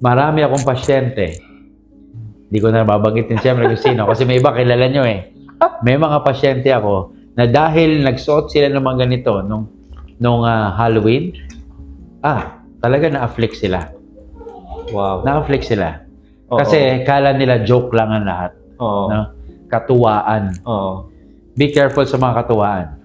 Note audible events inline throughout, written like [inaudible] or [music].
Marami akong pasyente. Hindi ko na babanggitin siyempre kung sino kasi may iba kilala nyo eh. May mga pasyente ako na dahil nagsuot sila ng mga ganito nung, nung ah, Halloween, ah, talaga na-afflict sila. Wow. Na-afflict sila. Oo. Kasi kala nila joke lang ang lahat. Oo. No? Katuwaan. Oo. Be careful sa mga katuwaan.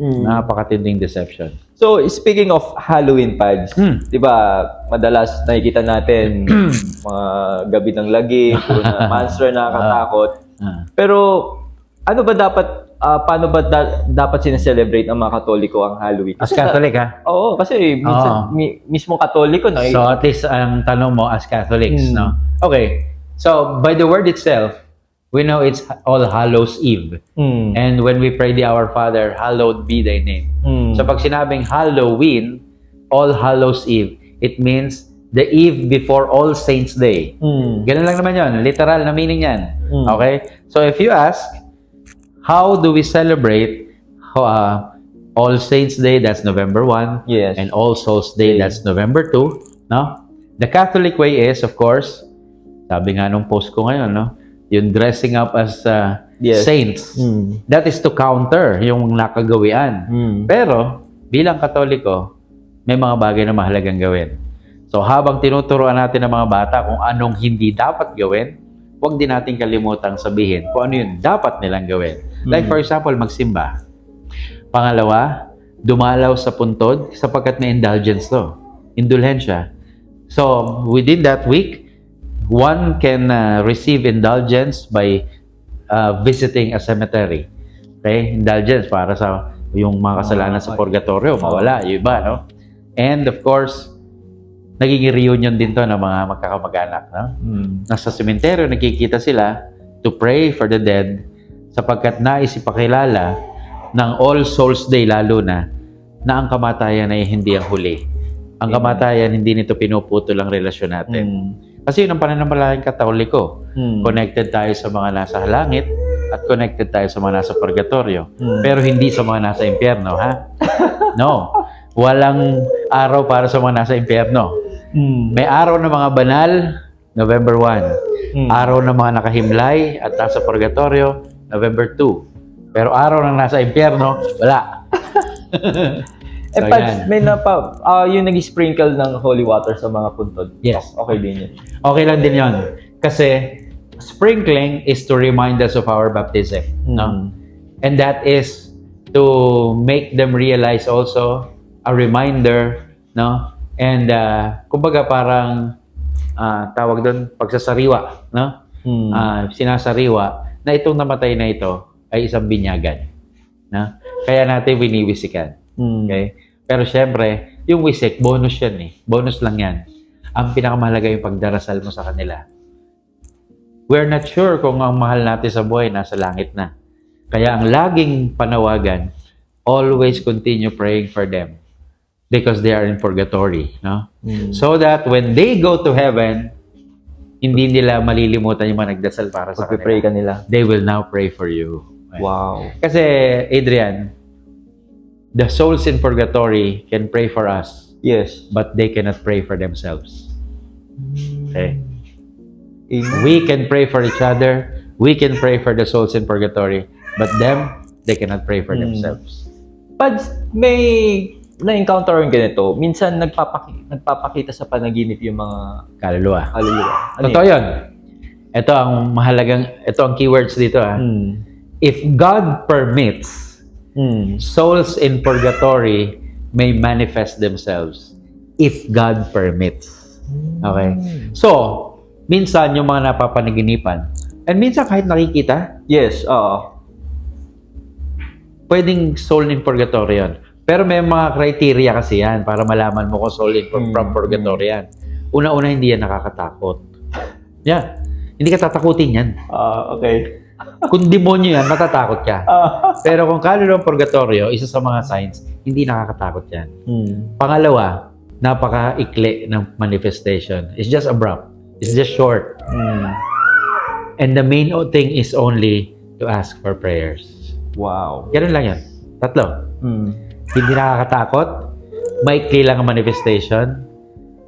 Mm. Napakatinding deception. So, speaking of Halloween pads, Hmm. 'di ba, madalas nakikita natin [clears throat] mga gabi ng lagi, puro na [laughs] monster na nakakatakot. Ah. Pero ano ba dapat ah, paano ba da- dapat sineselebrate ng mga Katoliko ang Halloween? As Kasi sa- Catholic ha? Oo, kasi minsan Oo. mi- mismo Katoliko na So at least ang tanong mo as Catholics, Hmm. no? Okay. So by the word itself, we know it's All Hallows Eve. Mm. And when we pray the Our Father, hallowed be thy name. Mm. So pag sinabing Halloween, All Hallows Eve, it means the eve before All Saints Day. Mm. Ganun lang naman yon, literal na meaning yan. Mm. Okay? So if you ask, how do we celebrate uh, All Saints Day, that's November 1, Yes. and All Souls Day, that's November 2, no? The Catholic way is, of course, sabi nga nung post ko ngayon, no? Yung dressing up as uh, Yes. saints. Mm. That is to counter yung nakagawian. Mm. Pero, bilang Katoliko, may mga bagay na mahalagang gawin. So, habang tinuturoan natin ng mga bata kung anong hindi dapat gawin, huwag din natin kalimutang sabihin kung ano yung dapat nilang gawin. Like, for example, magsimba. Pangalawa, dumalaw sa puntod sapagkat may indulgence to. Indulhensya. So, within that week, one can uh, receive indulgence by uh, visiting a cemetery. Okay? Indulgence para sa yung mga kasalanan sa purgatorio, mawala, yung iba, no? And of course, naging reunion din to ng mga magkakamag-anak, no? Mm. Nasa sementeryo, nakikita sila to pray for the dead sapagkat nais ipakilala ng All Souls Day lalo na na ang kamatayan ay hindi ang huli. Ang kamatayan, hindi nito pinuputol ang relasyon natin. Mm. Kasi yun ang pananampalatayang katoliko. Mm. Connected tayo sa mga nasa langit at connected tayo sa mga nasa purgatorio. Mm. Pero hindi sa mga nasa impyerno, ha? [laughs] No. Walang araw para sa mga nasa impyerno. Mm. May araw ng mga banal, November 1. Mm. Araw ng mga nakahimlay at nasa purgatorio, November 2. Pero araw ng nasa impyerno, wala. [laughs] Eh, So, Pads, may napa, ah, yung nag-sprinkle ng holy water sa mga puntod. Yes. Okay din yun. Okay lang din yon. Kasi sprinkling is to remind us of our baptism. No? Mm. And that is to make them realize also a reminder, no? And uh, kumbaga parang ah, tawag doon pagsasariwa, no? Mm. Ah, sinasariwa na itong namatay na ito ay isang binyagan. No? Kaya natin winiwisikan. Mm. Okay? Pero syempre, yung wisik, bonus yan eh. Bonus lang yan. Ang pinakamahalaga yung pagdarasal mo sa kanila. We're not sure kung ang mahal natin sa buhay nasa langit na. Kaya ang laging panawagan, always continue praying for them because they are in purgatory, no? Mm. So that when they go to heaven, hindi nila malilimutan yung mga nagdasal para sa kanila. ka nila. They will now pray for you. Wow. Kasi, Adrian, the souls in purgatory can pray for us, Yes. but they cannot pray for themselves. Okay? Amen. We can pray for each other. We can pray for the souls in purgatory, but them, they cannot pray for Hmm. themselves. Pads, may na-encounter yung ganito. Minsan nagpapaki nagpapakita sa panaginip yung mga Kaluluwa. kaluluwa. Ano Totoo yun. Ito ang mahalagang, ito ang keywords dito. Ah. Mm. If God permits, Mm. souls in purgatory may manifest themselves. If God permits. Okay? So, minsan yung mga napapanaginipan, and minsan kahit nakikita, Yes, oo. pwedeng soul in purgatory yan. Pero may mga criteria kasi yan para malaman mo kung soul in Hmm. from purgatory yan. Una-una, hindi yan nakakatakot. Yan. Hindi ka tatakutin yan. Ah, okay. Kung demonyo yan, matatakot ka. Ah. Pero kung kaluluwang purgatorio, isa sa mga signs, hindi nakakatakot yan. Mm. Pangalawa, napaka-ikli ng manifestation. It's just abrupt. It's just short. Mm. And the main thing is only to ask for prayers. Wow. Ganun lang yan. Tatlo. Mm. Hindi nakakatakot. Maikli lang ang manifestation.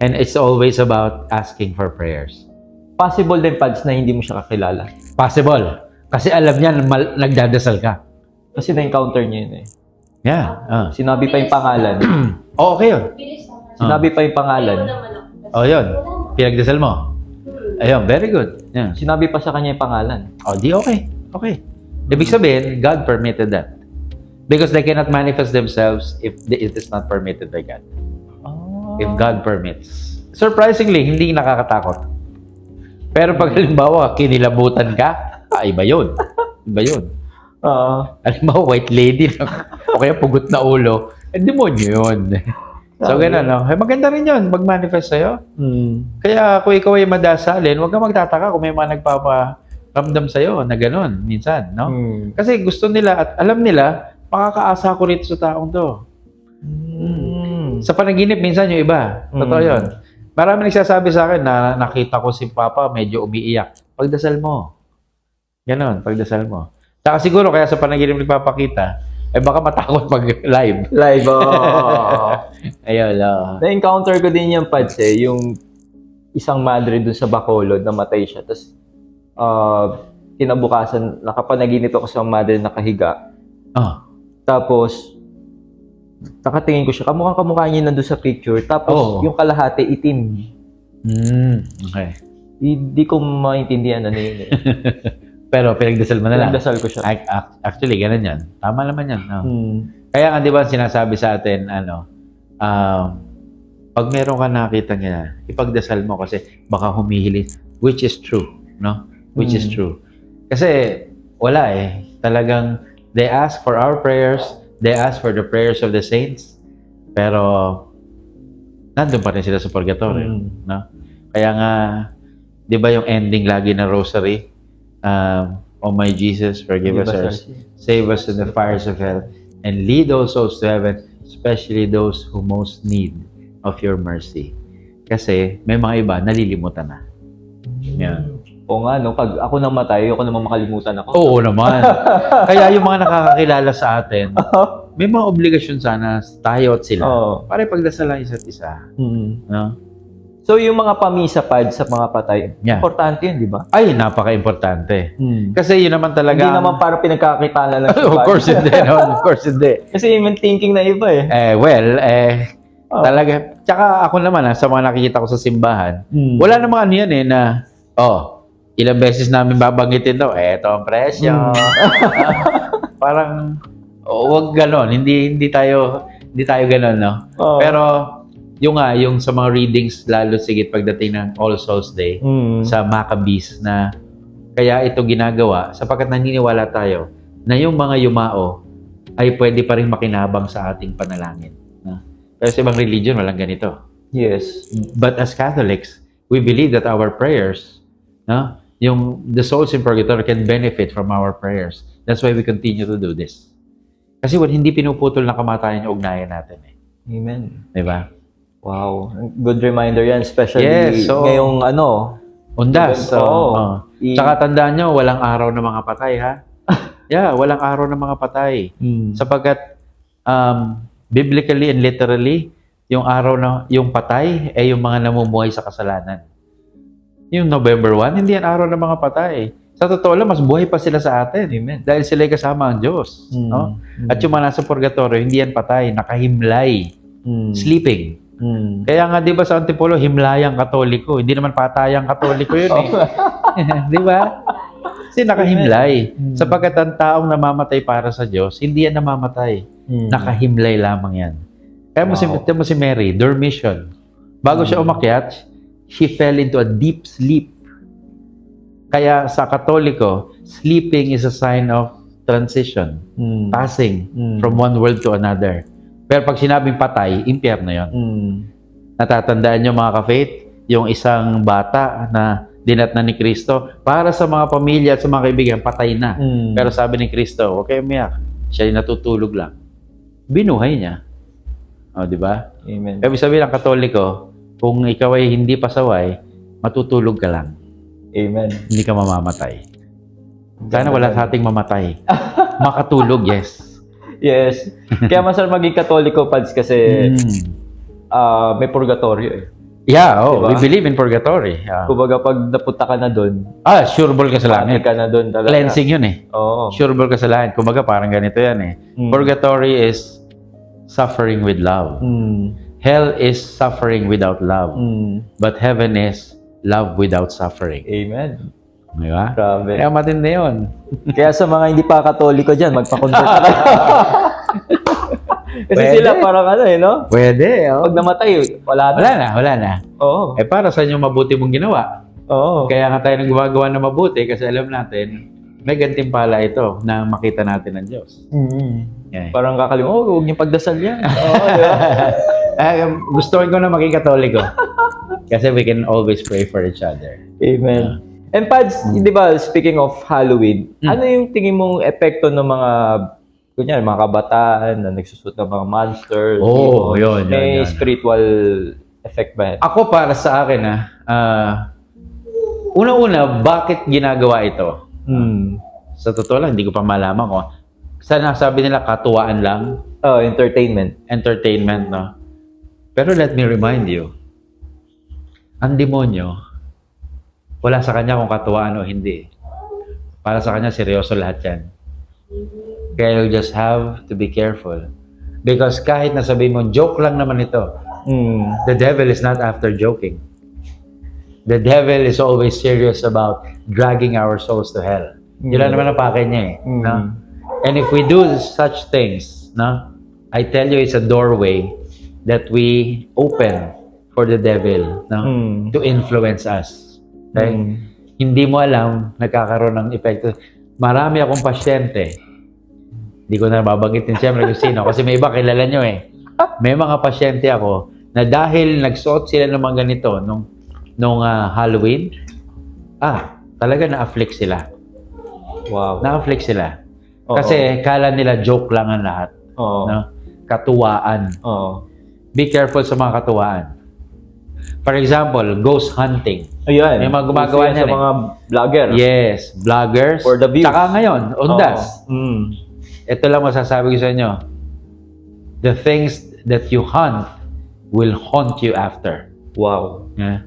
And it's always about asking for prayers. Possible din, Pads, na hindi mo siya kakilala. Possible. Kasi alam niya na mal- nagdadasal ka. Kasi na-encounter niya yun eh. Yeah. ah. Sinabi pa yung pangalan. [clears throat] Oh, okay yun. Sinabi pa yung pangalan. Oh, yun. Pinagdasal mo. Ayun, very good. Yeah. Sinabi pa sa kanya yung pangalan. Oh, di okay. Okay. Ibig sabihin, God permitted that. Because they cannot manifest themselves if it is not permitted by God. Oh. If God permits. Surprisingly, hindi nakakatakot. Pero pag halimbawa, kinilabutan ka, ah, iba yun. Iba yun. Oo. Halimbawa, white lady lang. o kaya pugot na ulo. Eh, demonyo yun. So, ganun, no? Eh, maganda rin yun, mag-manifest sa'yo. Mm. Kaya kung ikaw ay madasalin, huwag kang magtataka kung may mga nagpaparamdam sa'yo na gano'n, minsan, no? Mm. Kasi gusto nila at alam nila, makakaasa ko rito sa taong to. Mm. Sa panaginip, minsan yung iba. Totoo Mm. yun. Marami nagsasabi sa akin na nakita ko si Papa medyo umiiyak. Pagdasal mo. Ganon, pagdasal mo. Saka siguro kaya sa panaginip nagpapakita, eh baka matakot pag [laughs] live. Live, oo. [laughs] Ayun, oh. Na-encounter ko din yung Pads eh, yung isang madre dun sa Bacolod, namatay siya. Tapos, ah, kinabukasan, nakapanaginip ako sa madre nakahiga. Oh. Tapos, nakatingin ko siya, kamukha kamukha niya nandun sa picture. Tapos, Oo. yung kalahati, itim. Mm, okay. Hindi ko maintindihan ano yun eh. [laughs] Pero pinagdasal mo na lang. Nagdasal ko siya. Ac- ac- Actually, ganun yan. Tama naman yan. no? Hmm. Kaya nga, di ba, sinasabi sa atin, ano, um, pag meron ka nakita niya, ipagdasal mo kasi baka humihiling, which is true, no? Which is Mm. true. Kasi, wala eh. Talagang, they ask for our prayers, they ask for the prayers of the saints, pero, nandun pa rin sila sa purgatorio, Mm. no? Kaya nga, di ba yung ending lagi ng rosary, um, Oh my Jesus, forgive us our Save us in the fires of hell and lead all souls to heaven, especially those who most need of your mercy. Kasi may mga iba nalilimutan na. Yan. Oo nga, no? Pag ako namatay, ako naman makalimutan ako. Oo naman. [laughs] Kaya yung mga nakakakilala sa atin, [laughs] may mga obligasyon sana tayo at sila. Oo. Para pagdasalan isa't isa. Hmm. No? So, yung mga pamisa pad sa mga patay, Yeah. importante yun, di ba? Ay, napaka-importante. Hmm. Kasi yun naman talaga... Hindi naman para pinagkakita lang [laughs] sa of course hindi. No? Of course hindi. [laughs] Kasi yung thinking na iba eh. Eh, well, eh, Oh. talaga. Tsaka ako naman, ha, sa mga nakikita ko sa simbahan, Hmm. Wala namang ano yan eh na, oh, ilang beses namin babanggitin to, eh, ito ang presyo. [laughs] Parang, oh, wag ganon. Hindi, hindi tayo, hindi tayo ganon, no? Oo. Pero, yung nga, yung sa mga readings, lalo sigit pagdating ng All Souls Day, Hmm. sa Maccabees na kaya ito ginagawa sapagkat naniniwala tayo na yung mga yumao ay pwede pa rin makinabang sa ating panalangin. No? Pero sa ibang religion, walang ganito. Yes. But as Catholics, we believe that our prayers, no, yung the souls in purgatory can benefit from our prayers. That's why we continue to do this. Kasi wala hindi pinuputol na kamatayan yung ugnayan natin eh. Amen. Di ba? Wow. Good reminder yan, especially Yes, so- ngayong ano. Undas. So, Oo. oh. i- Saka tandaan nyo, walang araw ng mga patay ha. [laughs] yeah, walang araw ng mga patay. Hmm. Sapagkat um, biblically and literally, yung araw na yung patay ay yung mga namumuhay sa kasalanan. Yung November 1, hindi yan araw ng mga patay. Sa totoo lang, mas buhay pa sila sa atin. Amen. Dahil sila ay kasama ang Diyos. Hmm. No? At yung mga nasa purgatorio, hindi yan patay, nakahimlay, Hmm. sleeping. Hmm. Kaya nga 'di ba sa Antipolo, himlayang katoliko, hindi naman patayang katoliko 'yun eh. [laughs] 'Di ba? Kasi nakahimlay. Mm. Sapagkat ang taong namamatay para sa Diyos, hindi yan namamatay. Hmm. Nakahimlay lamang yan. Kaya mo, si, Wow. tignan mo si Mary, dormition. Bago siya Mm. umakyat, she fell into a deep sleep. Kaya sa katoliko, sleeping is a sign of transition, Hmm. passing Hmm. from one world to another. Pero pag sinabing patay, impyerno yon. Hmm. Natatandaan nyo mga ka-faith, yung isang bata na dinat na ni Kristo, para sa mga pamilya at sa mga kaibigan, patay na. Hmm. Pero sabi ni Kristo, kayong umiyak. Siya ay natutulog lang. Binuhay niya. O, di ba? Amen. Ibig sabihin ng katoliko, kung ikaw ay hindi pasaway, matutulog ka lang. Amen. Hindi ka mamamatay. Sana wala sa ating mamatay. Makatulog, yes. Yes. Kaya [laughs] masarap maging katoliko, Pads, kasi Mm. ah, may purgatorio eh. Yeah, oh, Diba? we believe in purgatory. Ah, Kumbaga, pag napunta ka na doon, ah sure ball ka sa langit. ka na doon talaga. Cleansing yun eh. Oo. Sure ball ka sa langit. Kumbaga parang ganito yan eh. Mm. Purgatory is suffering with love. Mm. Hell is suffering without love. Mm. But heaven is love without suffering. Amen. Di ba? Grabe. Kaya matindi yun. [laughs] Kaya sa mga hindi pa katoliko dyan, magpa-convert na kayo. [laughs] Kasi Pwede. sila parang ano eh, no? Pwede. Oh. Pag namatay, wala na. Wala na, wala na. Oo. Eh para sa inyo mabuti mong ginawa. Oo. Kaya nga tayo nang gumagawa na mabuti kasi alam natin, may gantimpala ito na makita natin ng Diyos. Mm. Yeah. Parang kakalimutan, oh, huwag niyong pagdasal yan. [laughs] Oo, di ba? Eh, gusto ko na maging katoliko. kasi we can always pray for each other. Amen. And Pads, di ba, speaking of Halloween, Mm. ano yung tingin mong epekto ng mga, kunyari, mga kabataan na nagsusot ng mga monsters? You know, yun, yun, May yun. spiritual effect ba yan? Ako para sa akin ah, ah, una-una, bakit ginagawa ito? Hmm. Sa totoo lang, hindi ko pa malaman ko. Sa nasabi nila, katuwaan lang, Oh, entertainment. entertainment, no? Pero let me remind you, ang demonyo, wala sa kanya kung katuwaan o hindi. Para sa kanya, seryoso lahat yan. Kaya you just have to be careful. Because kahit nasabihin mo, joke lang naman ito, Hmm. the devil is not after joking. The devil is always serious about dragging our souls to hell. Yun lang Mm. naman ang pake niya eh. Mm. No? And if we do such things, no? I tell you, it's a doorway that we open for the devil no? Mm. to influence us. Okay? Mm. Hindi mo alam, nagkakaroon ng epekto. Marami akong pasyente. Hindi ko na babanggitin siyempre kung sino. Kasi may iba kilala nyo eh. May mga pasyente ako na dahil nagsuot sila ng mga ganito nung, nung ah, Halloween, ah, talaga na-afflict sila. Wow. Na-afflict sila. Oo. Kasi kala nila joke lang ang lahat. Oo. No? Katuwaan. Oo. Be careful sa mga katuwaan. For example, ghost hunting. Ayan. May mga gumagawa niyan sa eh. mga vlogger. Yes, vloggers. For the views. Tsaka ngayon, undas. Oo. Mm. Ito lang masasabi ko sa inyo. The things that you hunt will haunt you after. Wow. Yeah.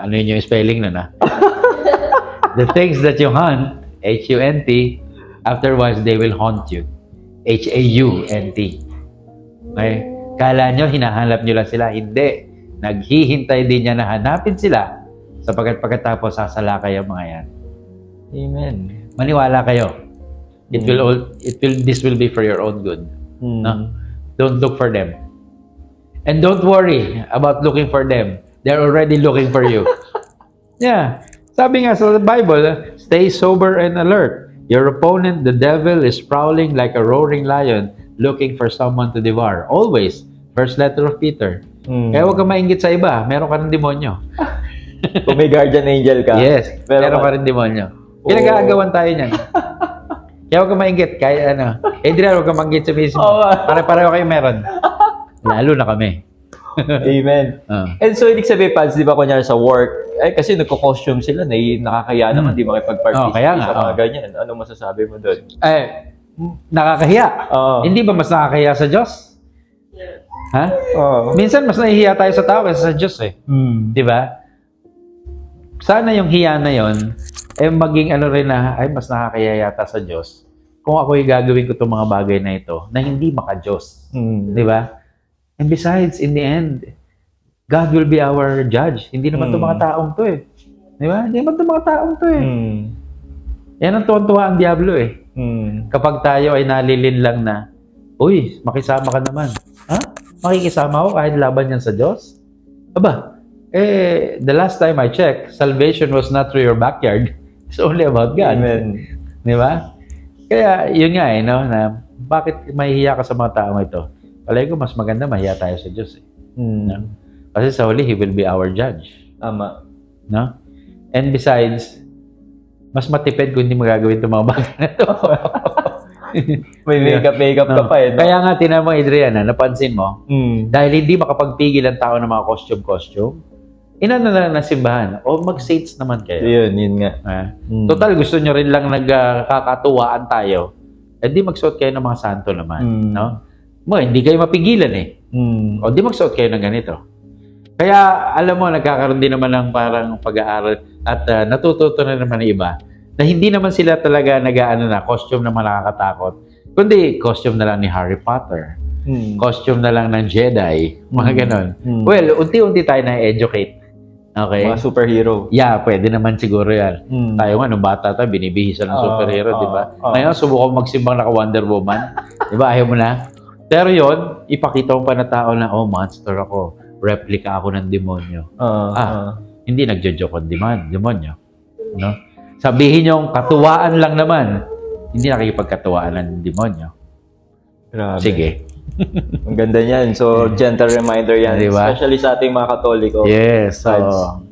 Ano yun yung spelling nun, ah? [laughs] The things that you hunt, H-U-N-T, afterwards they will haunt you. H-A-U-N-T. Okay? Kala nyo, hinahanap nyo lang sila. Hindi. Naghihintay din niya na hanapin sila sapagkat pagkatapos sasalakay ang mga yan. Amen. Maniwala kayo. It will all, it will this will be for your own good. Mm. No? Don't look for them. And don't worry about looking for them. They're already looking for you. [laughs] yeah. Sabi nga sa Bible, stay sober and alert. Your opponent, the devil, is prowling like a roaring lion looking for someone to devour. Always. First letter of Peter. Mm. Kaya huwag ka maingit sa iba. Meron ka ng demonyo. [laughs] [laughs] Kung may guardian angel ka. Yes. Pero meron ka- ka rin demonyo. Pinag-aagawan tayo niyan. Kaya huwag ka maingit. Kahit ano. Adrian, huwag ka maingit sa mismo. Oo. Pare-pareho kayo meron. Lalo na kami. Amen. [laughs] Ah. And so, ibig sabihin, Pads, di ba, kunyari sa work, eh, kasi nagko-costume sila, na nakakaya naman, di makipag-participate Oh, kaya nga, sa mga oh. ganyan. Ano masasabi mo doon? Eh, nakakahiya. Oo. Hindi ba mas nakakahiya sa Diyos? Ha? Oo. Minsan mas nahihiya tayo sa tao kaysa sa Diyos eh. Mm. Di ba? Sana yung hiya na yon eh maging ano rin na, ay mas nakakahiya yata sa Diyos kung ako'y gagawin ko itong mga bagay na ito na hindi maka-Diyos. Mm. Di ba? And besides, in the end, God will be our judge. Hindi naman itong Mm. mga taong to eh. Di ba? Hindi naman itong mga taong to eh. Mm. Yan ang tuwan-tuwa ang Diablo eh. Mm. kapag tayo ay nalilin lang na, Uy, makisama ka naman. Ha? Makikisama ako kahit laban yan sa Diyos? Aba, eh, the last time I checked, salvation was not through your backyard. [laughs] It's only about God. Amen. Di ba? Kaya, yun nga eh, no, na bakit mahihiya ka sa mga taong ito? Palagi ko, mas maganda mahiya tayo sa Diyos eh. Mm. Kasi sa huli, He will be our judge. Tama. No? And besides, mas matipid kung hindi magagawin itong mga bagay na ito. [laughs] May makeup, makeup ka No. pa eh. No? Kaya nga, tinan mo, Adriana, napansin mo, Mm. dahil hindi makapagpigil ang tao ng mga costume-costume, inano na lang ng simbahan. O mag-saints naman kayo. Yun, yun nga. Ah. Mm. Total, gusto nyo rin lang nagkakatuwaan tayo. Eh di magsuot kayo ng mga santo naman. Mm. No? Mo, hindi kayo mapigilan eh. Mm. O di magsuot kayo ng ganito. Kaya alam mo, nagkakaroon din naman ng parang pag-aaral at ah, natututo na naman ng iba na hindi naman sila talaga nag-ano na, costume na nakakatakot. Kundi costume na lang ni Harry Potter. Mm. Costume na lang ng Jedi. Mga Mm. ganon. Mm. Well, unti-unti tayo na-educate. Okay? Mga superhero. Yeah, pwede naman siguro yan. Mm. Tayo nga, nung bata tayo, binibihisa ng Ah, superhero, di ba? ah. Ngayon, subukan magsimbang naka Wonder Woman. [laughs] di ba? Ayaw mo na. Pero yon ipakita mo pa na tao na, oh, monster ako. Replica ako ng demonyo. Ah, Ah. ah. Hindi nagjo-joke ang demon, demonyo. No? Sabihin yung katuwaan lang naman. Hindi nakikipagkatuwaan ng demonyo. Grabe. Sige. Ang ganda niyan. So, gentle reminder yan. Di ba? Especially sa ating mga katoliko. Yes. So.